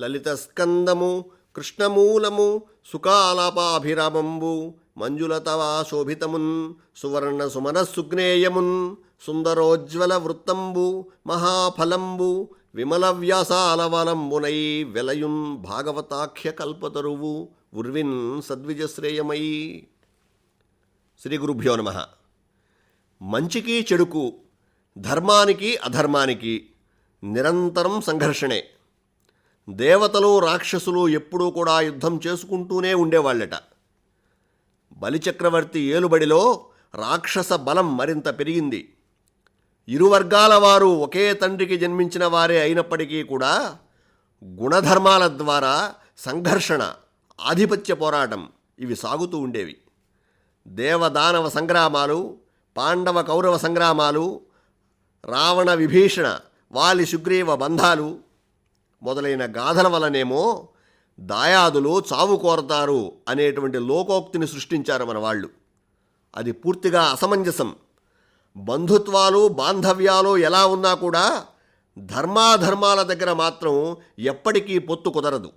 లలిత స్కందము కృష్ణమూలము సుకాలాపాభిరామంబు మంజులతవా శోభితమున్ సువర్ణ సుమన సుందరోజ్వల వృత్తంబు మహాఫలంబు విమల వ్యాసాలవలంబునై వెలయున్ భాగవతాఖ్య కల్పతరువు ఉర్విన్ సద్విజశ్రేయమై. శ్రీ గురుభ్యో నమ. మంచికి చెడుకు ధర్మానికి అధర్మానికి నిరంతరం సంఘర్షణే. దేవతలు రాక్షసులు ఎప్పుడూ కూడా యుద్ధం చేసుకుంటూనే ఉండేవాళ్ళట. బలిచక్రవర్తి ఏలుబడిలో రాక్షస బలం మరింత పెరిగింది. ఇరు వర్గాల వారు ఒకే తండ్రికి జన్మించిన వారే అయినప్పటికీ కూడా గుణధర్మాల ద్వారా సంఘర్షణ ఆధిపత్య పోరాటం ఇవి సాగుతూ ఉండేవి. దేవదానవ సంగ్రామాలు పాండవ కౌరవ సంగ్రామాలు రావణ విభీషణ వాలి సుగ్రీవ బంధాలు మొదలైన గాథల వలనేమో దాయాదులు చావు కోరతారు అనేటువంటి లోకోక్తిని సృష్టించారు మన వాళ్ళు. అది పూర్తిగా అసమంజసం. బంధుత్వాలు బాంధవ్యాలు ఎలా ఉన్నా కూడా ధర్మాధర్మాల దగ్గర మాత్రం ఎప్పటికీ పొత్తు కుదరదు.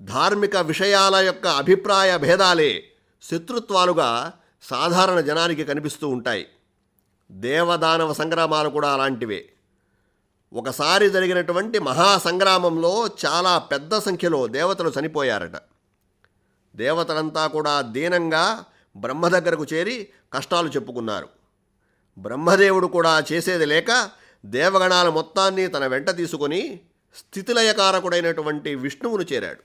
ధార్మిక విషయాల యొక్క అభిప్రాయ భేదాలే శత్రుత్వాలుగా సాధారణ జనానికి కనిపిస్తూ ఉంటాయి. దేవదానవ సంగ్రామాలు కూడా అలాంటివే. ఒకసారి జరిగినటువంటి మహాసంగ్రామంలో చాలా పెద్ద సంఖ్యలో దేవతలు చనిపోయారట. దేవతలంతా కూడా దీనంగా బ్రహ్మ దగ్గరకు చేరి కష్టాలు చెప్పుకున్నారు. బ్రహ్మదేవుడు కూడా చేసేది లేక దేవగణాల మొత్తాన్ని తన వెంట తీసుకొని స్థితిలయకారకుడైనటువంటి విష్ణువును చేరాడు.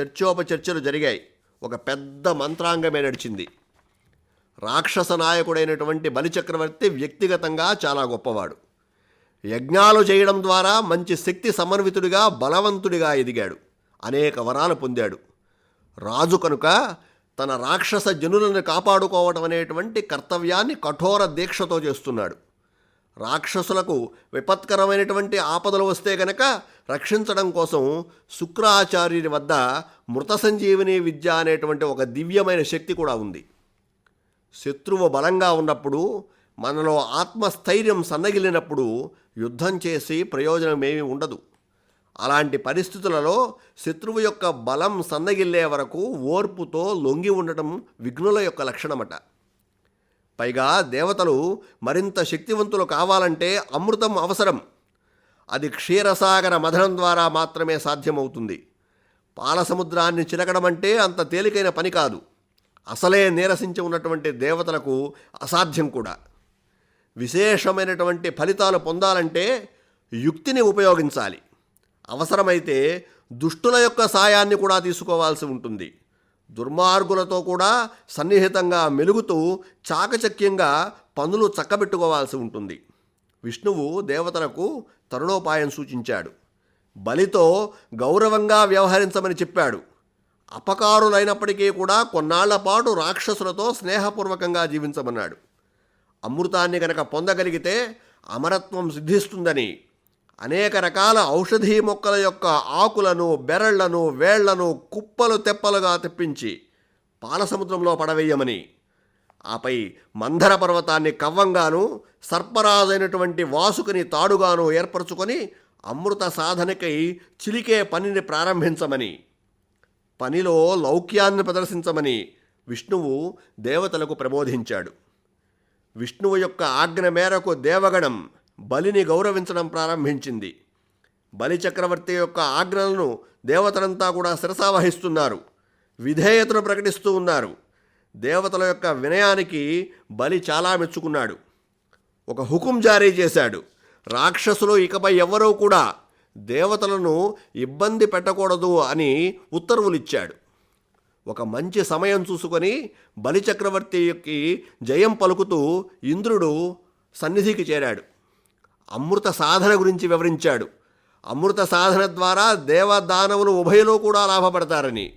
చర్చోపచర్చలు జరిగాయి. ఒక పెద్ద మంత్రాంగమే నడిచింది. రాక్షస నాయకుడైనటువంటి బలిచక్రవర్తి వ్యక్తిగతంగా చాలా గొప్పవాడు. యజ్ఞాలు చేయడం ద్వారా మంచి శక్తి సమన్వితుడిగా బలవంతుడిగా ఎదిగాడు. అనేక వరాలు పొందాడు. రాజు కనుక తన రాక్షస జనులను కాపాడుకోవడం అనేటువంటి కర్తవ్యాన్ని కఠోర దీక్షతో చేస్తున్నాడు. రాక్షసులకు విపత్కరమైనటువంటి ఆపదలు వస్తే గనక రక్షించడం కోసం శుక్రాచార్యుని వద్ద మృత సంజీవిని విద్య అనేటువంటి ఒక దివ్యమైన శక్తి కూడా ఉంది. శత్రువు బలంగా ఉన్నప్పుడు మనలో ఆత్మస్థైర్యం సన్నగిలినప్పుడు యుద్ధం చేసి ప్రయోజనమేమీ ఉండదు. అలాంటి పరిస్థితులలో శత్రువు యొక్క బలం సన్నగిల్లే వరకు ఓర్పుతో లొంగి ఉండటం విఘ్నుల యొక్క లక్షణమట. పైగా దేవతలు మరింత శక్తివంతులు కావాలంటే అమృతం అవసరం. అది క్షీరసాగర మథనం ద్వారా మాత్రమే సాధ్యమవుతుంది. పాలసముద్రాన్ని చిలకడం అంటే అంత తేలికైన పని కాదు. అసలే నీరసించి ఉన్నటువంటి దేవతలకు అసాధ్యం కూడా. విశేషమైనటువంటి ఫలితాలు పొందాలంటే యుక్తిని ఉపయోగించాలి. అవసరమైతే దుష్టుల యొక్క సాయాన్ని కూడా తీసుకోవాల్సి ఉంటుంది. దుర్మార్గులతో కూడా సన్నిహితంగా మెలుగుతూ చాకచక్యంగా పనులు చక్కబెట్టుకోవాల్సి ఉంటుంది. విష్ణువు దేవతలకు తరుణోపాయం సూచించాడు. బలితో గౌరవంగా వ్యవహరించమని చెప్పాడు. అపకారులైనప్పటికీ కూడా కొన్నాళ్ళ పాటు రాక్షసులతో స్నేహపూర్వకంగా జీవించమన్నాడు. అమృతాన్ని గనక పొందగలిగితే అమరత్వం సిద్ధిస్తుందని. అనేక రకాల ఔషధీ మొక్కల యొక్క ఆకులను బెరళ్ళను వేళ్ళను కుప్పలు తెప్పలుగా తెప్పించి పాలసముద్రంలో పడవేయమని. ఆపై మందర పర్వతాన్ని కవ్వంగాను సర్పరాజైనటువంటి వాసుకుని తాడుగాను ఏర్పరచుకొని అమృత సాధనకై చిలికే పనిని ప్రారంభించమని. పనిలో లౌక్యాన్ని ప్రదర్శించమని విష్ణువు దేవతలకు ప్రబోధించాడు. విష్ణువు యొక్క ఆజ్ఞ మేరకు దేవగణం బలిని గౌరవించడం ప్రారంభించింది. బలి చక్రవర్తి యొక్క ఆజ్ఞలను దేవతలంతా కూడా శిరసావహిస్తున్నారు విధేయతను ప్రకటిస్తూ ఉన్నారు. దేవతల యొక్క వినయానికి బలి చాలా మెచ్చుకున్నాడు. ఒక హుకుం జారీ చేశాడు. రాక్షసులు ఇకపై ఎవ్వరూ కూడా దేవతలను ఇబ్బంది పెట్టకూడదు అని ఉత్తర్వులిచ్చాడు. ఒక మంచి సమయం చూసుకొని బలిచక్రవర్తికి జయం పలుకుతూ ఇంద్రుడు సన్నిధికి చేరాడు. అమృత సాధన గురించి వివరించాడు. అమృత సాధన ద్వారా దేవదానవులు ఉభయలో కూడా లాభపడతారని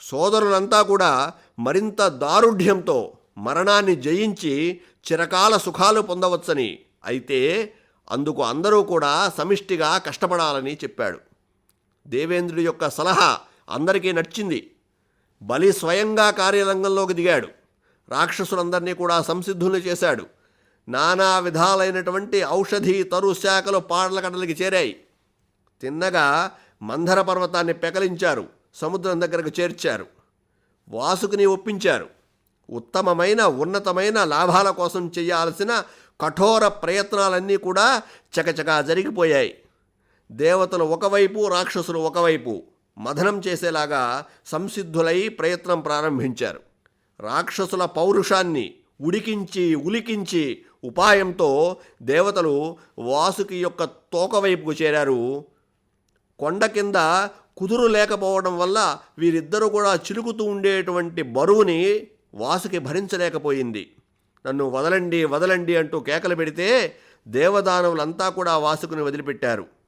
సోదరులంతా కూడా మరింత దారుఢ్యంతో మరణాన్ని జయించి చిరకాల సుఖాలు పొందవచ్చని అయితే అందుకు అందరూ కూడా సమిష్టిగా కష్టపడాలని చెప్పాడు. దేవేంద్రుడి యొక్క సలహా అందరికీ నచ్చింది. బలి స్వయంగా కార్యరంగంలోకి దిగాడు. రాక్షసులందరినీ కూడా సంసిద్ధుల్ని చేశాడు. నానా విధాలైనటువంటి ఔషధి తరు శాఖలు పాడల కడలికి చేరాయి. తిన్నగా మందర పర్వతాన్ని పెకలించారు. సముద్రం దగ్గరకు చేర్చారు. వాసుకుని ఒప్పించారు. ఉత్తమమైన ఉన్నతమైన లాభాల కోసం చేయాల్సిన కఠోర ప్రయత్నాలన్నీ కూడా చకచకా జరిగిపోయాయి. దేవతలు ఒకవైపు రాక్షసులు ఒకవైపు. మథనం చేసేలాగా సంసిద్ధులై ప్రయత్నం ప్రారంభించారు. రాక్షసుల పౌరుషాన్ని ఉడికించి ఉలికించి ఉపాయంతో దేవతలు వాసుకి యొక్క తోక వైపుకు చేరారు. కొండ కింద కుదురు లేకపోవడం వల్ల వీరిద్దరూ కూడా చిలుకుతూ ఉండేటువంటి బరువుని వాసుకి భరించలేకపోయింది. నన్ను వదలండి వదలండి అంటూ కేకలు పెడితే దేవదానవులంతా కూడా వాసుకుని వదిలిపెట్టారు.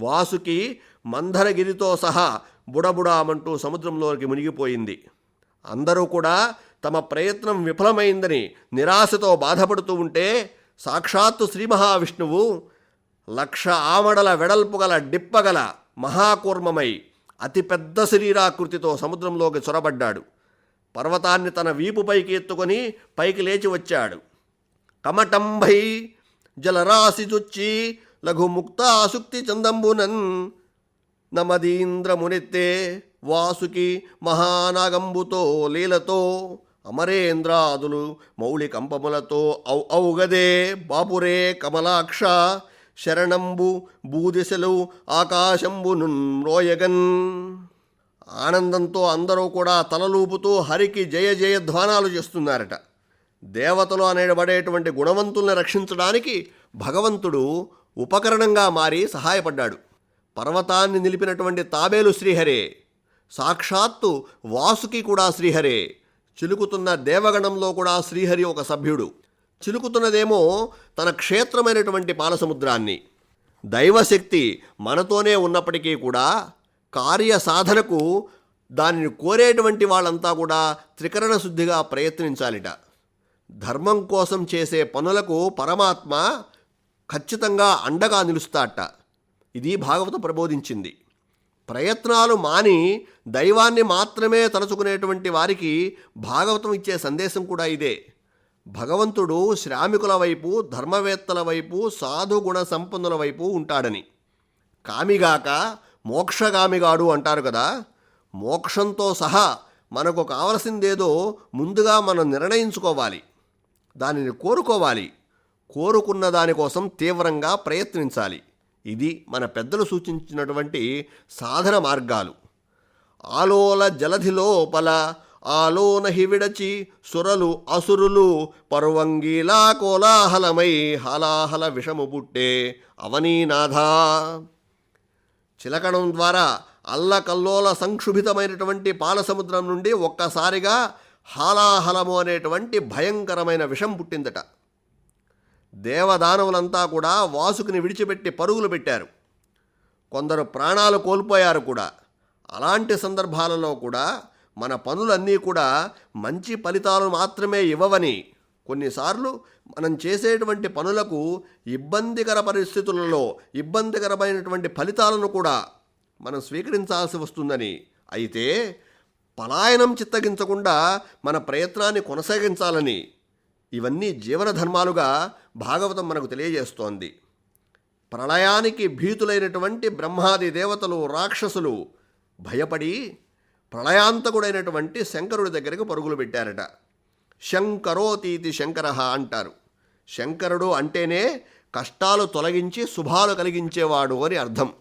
వాసుకి మందరగిరితో సహా బుడబుడామంటూ సముద్రంలోకి మునిగిపోయింది. అందరూ కూడా తమ ప్రయత్నం విఫలమైందని నిరాశతో బాధపడుతూ ఉంటే సాక్షాత్తు శ్రీ మహావిష్ణువు లక్ష ఆమడల వెడల్పు గల డిప్పగల మహాకూర్మమై అతిపెద్ద శరీరాకృతితో సముద్రంలోకి చొరబడ్డాడు. పర్వతాన్ని తన వీపుపైకి ఎత్తుకొని పైకి లేచి వచ్చాడు. కమటంభై జలరాశిజుచ్చి లఘుముక్త ఆసుక్తి చందంబునన్ నమదీంద్రమునెత్తే వాసుకి మహానాగంబుతో లీలతో అమరేంద్రాదులు మౌళికంపములతో ఔ ఔగదే బాపురే కమలాక్ష శరణంబు భూదిశలు ఆకాశంబునున్ రోయగన్. ఆనందంతో అందరూ కూడా తలలూపుతూ హరికి జయ జయ ధ్వానాలు చేస్తున్నారట. దేవతలు అనేబడేటువంటి గుణవంతుల్ని రక్షించడానికి భగవంతుడు ఉపకరణంగా మారి సహాయపడ్డాడు. పర్వతాన్ని నిలిపినటువంటి తాబేలు శ్రీహరే సాక్షాత్తు వాసుకి కూడా శ్రీహరే చిలుకుతున్న దేవగణంలో కూడా శ్రీహరి ఒక సభ్యుడు. చిలుకుతున్నదేమో తన క్షేత్రమైనటువంటి పాలసముద్రాన్ని. దైవశక్తి మనతోనే ఉన్నప్పటికీ కూడా కార్య సాధనకు దానిని కోరేటువంటి వాళ్ళంతా కూడా త్రికరణ శుద్ధిగా ప్రయత్నించాలిట. ధర్మం కోసం చేసే పనులకు పరమాత్మ ఖచ్చితంగా అండగా నిలుస్తాట ఇది భాగవతం ప్రబోధించింది. ప్రయత్నాలు మాని దైవాన్ని మాత్రమే తలుచుకునేటువంటి వారికి భాగవతం ఇచ్చే సందేశం కూడా ఇదే. భగవంతుడు శ్రామికుల వైపు ధర్మవేత్తల వైపు సాధుగుణ సంపన్నుల వైపు ఉంటాడని. కామిగాక మోక్షగామిగాడు అంటారు కదా. మోక్షంతో సహా మనకు కావలసిందేదో ముందుగా మనం నిర్ణయించుకోవాలి. దానిని కోరుకోవాలి. కోరుకున్న దానికోసం తీవ్రంగా ప్రయత్నించాలి. ఇది మన పెద్దలు సూచించినటువంటి సాధన మార్గాలు. ఆలోల జలధి లోపల ఆలోనహి విడచి సురలు అసురులు పర్వంగిలా కోలాహలమై హలాహల విషము పుట్టే అవనీనాథా. చిలకడం ద్వారా అల్లకల్లోల సంక్షుభితమైనటువంటి పాలసముద్రం నుండి ఒక్కసారిగా హాలాహలము అనేటువంటి భయంకరమైన విషం పుట్టిందట. దేవదానవులంతా కూడా వాసుకుని విడిచిపెట్టి పరుగులు పెట్టారు. కొందరు ప్రాణాలు కోల్పోయారు కూడా. అలాంటి సందర్భాలలో కూడా మన పనులన్నీ కూడా మంచి ఫలితాలు మాత్రమే ఇవ్వవని కొన్నిసార్లు మనం చేసేటువంటి పనులకు ఇబ్బందికర పరిస్థితులలో ఇబ్బందికరమైనటువంటి ఫలితాలను కూడా మనం స్వీకరించాల్సి వస్తుందని. అయితే పలాయనం చిత్తగించకుండా మన ప్రయత్నాన్ని కొనసాగించాలని ఇవన్నీ జీవన ధర్మాలుగా భాగవతం మనకు తెలియజేస్తోంది. ప్రళయానికి భీతులైనటువంటి బ్రహ్మాది దేవతలు రాక్షసులు భయపడి ప్రళయాంతకుడైనటువంటి శంకరుడి దగ్గరికి పరుగులు పెట్టారట. శంకరోతీతి శంకర అంటారు. శంకరుడు అంటేనే కష్టాలు తొలగించి శుభాలు కలిగించేవాడు అని అర్థం.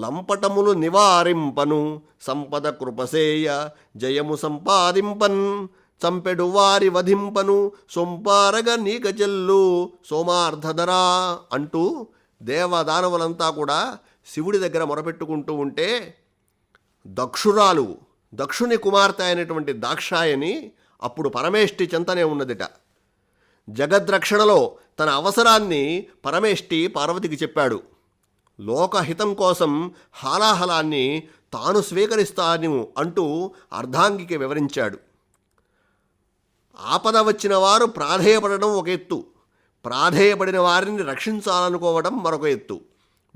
లంపటములు నివారింపను సంపద కృపసేయ జయము సంపాదింపన్. చంపెడు వారి వధింపను సొంపారగ నీక చెల్లు సోమార్ధధరా అంటూ దేవదానవులంతా కూడా శివుడి దగ్గర మొరపెట్టుకుంటూ ఉంటే దక్షురాలు దక్షుని కుమార్తె అయినటువంటి దాక్షాయని అప్పుడు పరమేష్టి చెంతనే ఉన్నదిట. జగద్రక్షణలో తన అవసరాన్ని పరమేష్టి పార్వతికి చెప్పాడు. లోకహితం కోసం హాలాహలాన్ని తాను స్వీకరిస్తాను అంటూ అర్ధాంగికి వివరించాడు. ఆపద వచ్చిన వారు ప్రాధేయపడడం ఒక ఎత్తు. ప్రాధేయపడిన వారిని రక్షించాలనుకోవడం మరొక ఎత్తు.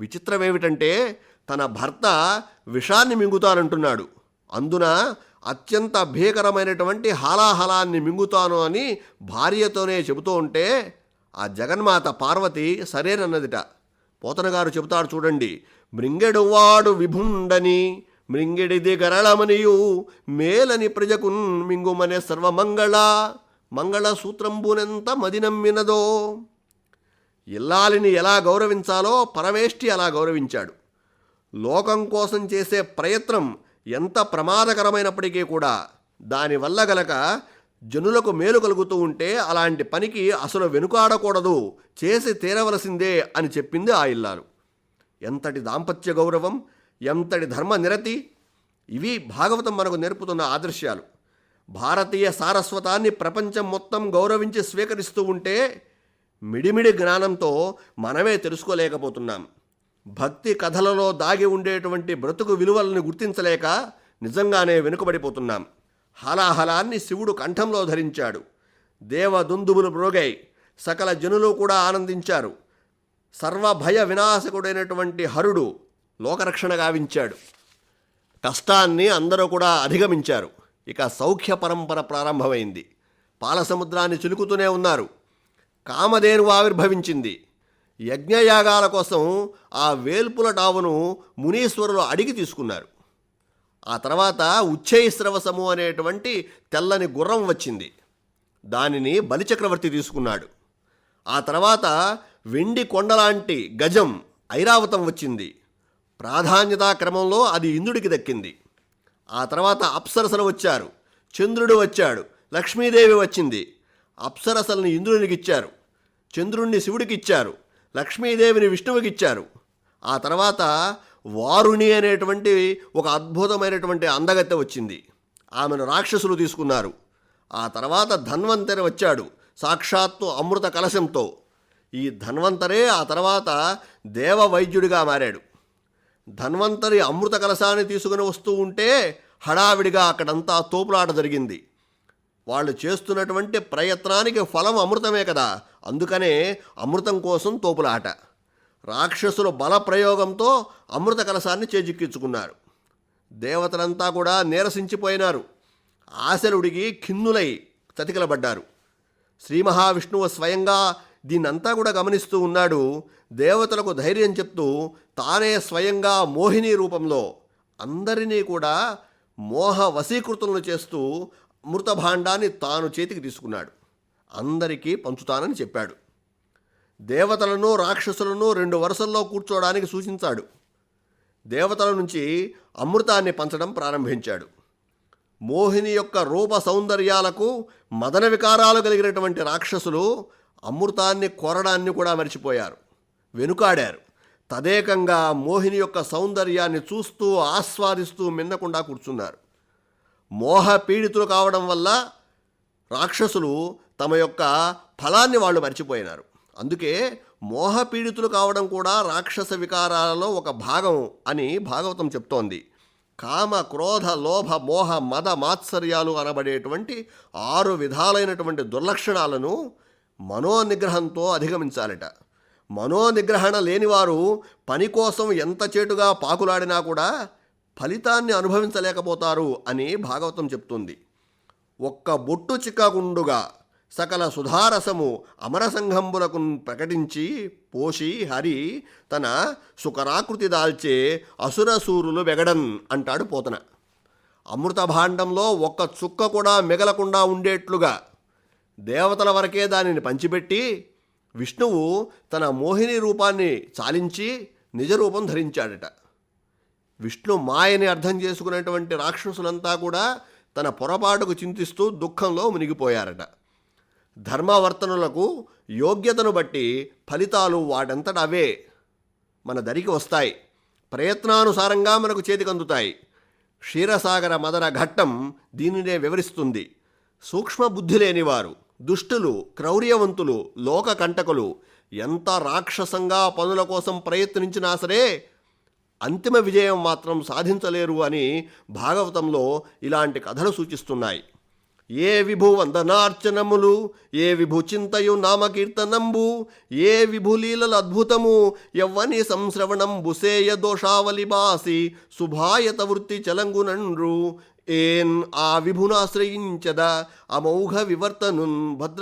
విచిత్రం ఏమిటంటే తన భర్త విషాన్ని మింగుతానంటున్నాడు. అందున అత్యంత భీకరమైనటువంటి హాలాహలాన్ని మింగుతాను అని భార్యతోనే చెబుతూ ఉంటే ఆ జగన్మాత పార్వతి సరేనన్నదిట. పోతనగారు చెబుతాడు చూడండి మృంగెడువాడు విభుండని మృంగిడిది గరళమనియు మేలని ప్రజకున్ మింగుమనే సర్వమంగళ మంగళ సూత్రంబునెంత మదినమ్మినదో ఇల్లాలిని ఎలా గౌరవించాలో పరమేష్టి అలా గౌరవించాడు. లోకం కోసం చేసే ప్రయత్నం ఎంత ప్రమాదకరమైనప్పటికీ కూడా దానివల్ల గలక జనులకు మేలు కలుగుతూ ఉంటే అలాంటి పనికి అసలు వెనుకాడకూడదు చేసి తీరవలసిందే అని చెప్పింది ఆ ఇల్లాలు. ఎంతటి దాంపత్య గౌరవం ఎంతటి ధర్మ నిరతి? ఇవి భాగవతం మనకు నేర్పుతున్న ఆదర్శాలు. భారతీయ సారస్వతాన్ని ప్రపంచం మొత్తం గౌరవించి స్వీకరిస్తూ ఉంటే మిడిమిడి జ్ఞానంతో మనమే తెలుసుకోలేకపోతున్నాం. భక్తి కథలలో దాగి ఉండేటువంటి బ్రతుకు విలువలను గుర్తించలేక నిజంగానే వెనుకబడిపోతున్నాం. హలాహలాన్ని శివుడు కంఠంలో ధరించాడు. దేవదుందుబులు మ్రోగాయి. సకల జనులు కూడా ఆనందించారు. సర్వభయ వినాశకుడైనటువంటి హరుడు లోకరక్షణ గావించాడు. కష్టాన్ని అందరూ కూడా అధిగమించారు. ఇక సౌఖ్య పరంపర ప్రారంభమైంది. పాలసముద్రాన్ని చిలుకుతూనే ఉన్నారు. కామధేనువు ఆవిర్భవించింది. యజ్ఞయాగాల కోసం ఆ వేల్పుల టావును మునీశ్వరులు అడిగి తీసుకున్నారు. ఆ తర్వాత ఉచ్చైశ్రవసము అనేటువంటి తెల్లని గుర్రం వచ్చింది. దానిని బలిచక్రవర్తి తీసుకున్నాడు. ఆ తర్వాత వెండి కొండలాంటి గజం ఐరావతం వచ్చింది. ప్రాధాన్యతా క్రమంలో అది ఇంద్రుడికి దక్కింది. ఆ తర్వాత అప్సరసలు వచ్చారు. చంద్రుడు వచ్చాడు. లక్ష్మీదేవి వచ్చింది. అప్సరసలను ఇంద్రునికి ఇచ్చారు. చంద్రుణ్ణి శివుడికి ఇచ్చారు. లక్ష్మీదేవిని విష్ణువుకి ఇచ్చారు. ఆ తర్వాత వారుణి అనేటువంటి ఒక అద్భుతమైనటువంటి అందగత్తె వచ్చింది. ఆమెను రాక్షసులు తీసుకున్నారు. ఆ తర్వాత ధన్వంతరి వచ్చాడు. సాక్షాత్తు అమృత కలశంతో. ఈ ధన్వంతరే ఆ తర్వాత దేవ వైద్యుడిగా మారాడు. ధన్వంతరి అమృత కలశాన్ని తీసుకుని వస్తూ ఉంటే హడావిడిగా అక్కడంతా తోపులాట జరిగింది. వాళ్ళు చేస్తున్నటువంటి ప్రయత్నానికి ఫలం అమృతమే కదా. అందుకనే అమృతం కోసం తోపులాట. రాక్షసుల బల ప్రయోగంతో అమృత కలశాన్ని చేజిక్కించుకున్నారు. దేవతలంతా కూడా నీరసించిపోయినారు. ఆశలుడిగి ఖిన్నులై తతికలబడ్డారు శ్రీ మహావిష్ణువు స్వయంగా దీన్నంతా కూడా గమనిస్తూ ఉన్నాడు దేవతలకు ధైర్యం చెప్తూ తానే స్వయంగా మోహిని రూపంలో అందరినీ కూడా మోహ వశీకృతులను చేస్తూ మృతభాండాన్ని తాను చేతికి తీసుకున్నాడు. అందరికీ పంచుతానని చెప్పాడు. దేవతలను రాక్షసులను రెండు వరుసల్లో కూర్చోవడానికి సూచించాడు. దేవతల నుంచి అమృతాన్ని పంచడం ప్రారంభించాడు. మోహిని యొక్క రూప సౌందర్యాలకు మదన వికారాలు కలిగినటువంటి రాక్షసులు అమృతాన్ని కోరడాన్ని కూడా మర్చిపోయారు. వెనుకాడారు. తదేకంగా మోహిని యొక్క సౌందర్యాన్ని చూస్తూ ఆస్వాదిస్తూ మిన్నకుండా కూర్చున్నారు. మోహ పీడితులు కావడం వల్ల రాక్షసులు తమ యొక్క ఫలాన్ని వాళ్ళు మర్చిపోయినారు. అందుకే మోహ పీడితులు కావడం కూడా రాక్షస వికారాలలో ఒక భాగం అని భాగవతం చెప్తోంది. కామ క్రోధ లోభ మోహ మద మాత్సర్యాలు అనబడేటువంటి ఆరు విధాలైనటువంటి దుర్లక్షణాలను మనోనిగ్రహంతో అధిగమించాలట. మనోనిగ్రహణ లేనివారు పని కోసం ఎంత చేటుగా పాకులాడినా కూడా ఫలితాన్ని అనుభవించలేకపోతారు అని భాగవతం చెప్తుంది. ఒక్క బొట్టు చిక్కకుండుగా సకల సుధారసము అమరసంఘంబులకు ప్రకటించి పోషి హరి తన సుకరాకృతి దాల్చే అసురసూరులు వెగడన్ అంటాడు పోతన. అమృత భాండంలో ఒక్క చుక్క కూడా మిగలకుండా ఉండేట్లుగా దేవతల వరకే దానిని పంచిపెట్టి విష్ణువు తన మోహిని రూపాన్ని చాలించి నిజరూపం ధరించాడట. విష్ణు మాయని అర్థం చేసుకున్నటువంటి రాక్షసులంతా కూడా తన పొరపాటుకు చింతిస్తూ దుఃఖంలో మునిగిపోయారట. ధర్మవర్తనులకు యోగ్యతను బట్టి ఫలితాలు వాటంతట అవే. మన దరికి వస్తాయి. ప్రయత్నానుసారంగా మనకు చేతికందుతాయి. క్షీరసాగర మదన ఘట్టం దీనినే వివరిస్తుంది. సూక్ష్మ బుద్ధి లేనివారు. దుష్టులు క్రౌర్యవంతులు లోక కంటకులు ఎంత రాక్షసంగా పనుల కోసం ప్రయత్నించినా సరే అంతిమ విజయం మాత్రం సాధించలేరు అని భాగవతంలో ఇలాంటి కథలు సూచిస్తున్నాయి. ఏ విభు వందనార్చనములు ఏ విభు చింతయు నామకీర్తనంబు ఏ విభులీలల అద్భుతము ఎవ్వని సంశ్రవణం బుసేయ దోషావలి బాసి శుభాయత వృత్తి చలంగునండ్రు ఏన్ ఆ విభునాశ్రయించద అమౌఘ వివర్తనున్ భద్ర